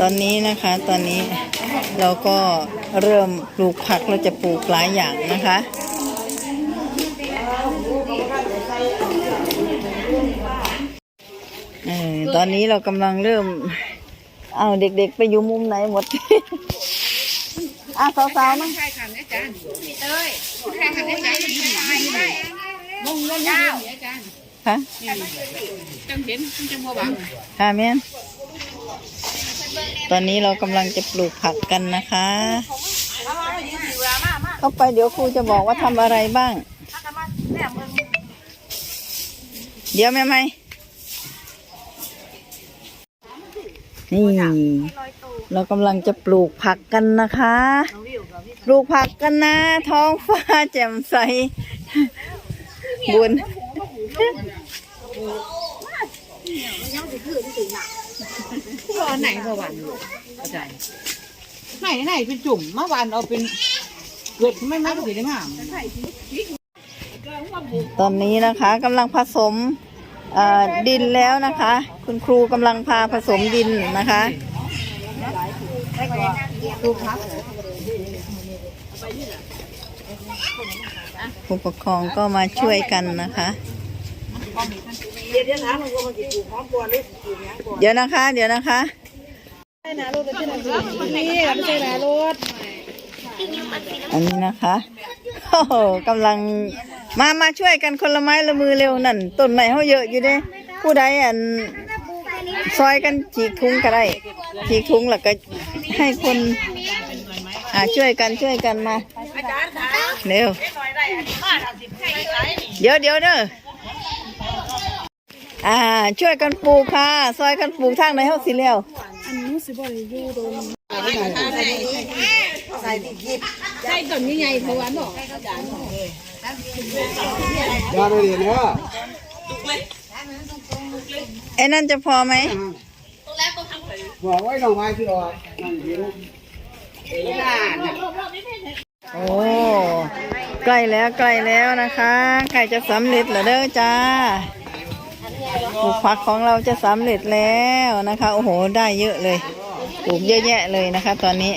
ตอนนี้นะคะตอนนี้เราก็เริ่มปลูกผักเราจะปลูกหลายอย่างนะคะเออตอนนี้เรากำลังเริ่ม เอาเด็กๆไปอยู่มุมไหนหมด อะสาวๆนะใช่ค่ะอาจารย์พี่เต้ยใช่ค่ะอาจารย์ใช่ใช่มงเงินเจ้าอาจารย์ค่ะจังเห็นจังบ่บังค่ะแม่น ตอนนี้เรากำลังจะปลูกผักกันนะคะ เข้าไปเดี๋ยวครูจะบอกว่าทำอะไรบ้าง เดี๋ยวแม่ไหมนี่เรากำลังจะปลูกผักกันนะคะ ปลูกผักกันนะ ท้องฟ้าแจ่มใส บุญ รอไหนก็วันอาจารย์ไหนไหนเป็นจุ่มเมื่อวานเอาเป็นเกิดไม่ไม่ก็สีได้งามตอนนี้นะคะกำลังผสมเอ่อดินแล้วนะคะ คุณครูกำลังพาผสมดินนะคะดูพักผู้ปกครองก็มาช่วยกันนะคะ เดี๋ยวนะคะ เดี๋ยวนะคะนี่ไม่ใช่นารถอันนี้นะคะโอ้โหกำลังมามาช่วยกันคนละไม้ละมือเร็วนั่นต้นไม้เขาเยอะอยู่เด้ผู้ใดอันซอยกันฉีกทุงก็ได้ฉีกทุงแล้วก็ให้คนอ่าช่วยกันช่วยกันมาเร็วเดี๋ยวเดี๋ยวเด้อ อ่า ช่วยกันปลูกค่ะ ซอยกันปลูกทางไหนเฮาสิแล้วใช่ต้นนี้ไงเพราะว่าบอกยาไม่ดีเนาะไอ้นั่นจะพอไหมบอกไว้หน่อไม้ที่รอนั่งกินโอ้ใกล้แล้วใกล้แล้วนะคะใกล้จะสำเร็จแล้วเด้อจ้า ปลูกผักของเราจะสำเร็จแล้วนะคะ โอ้โห ได้เยอะเลย ปลูกเยอะแยะเลยนะคะ ตอนนี้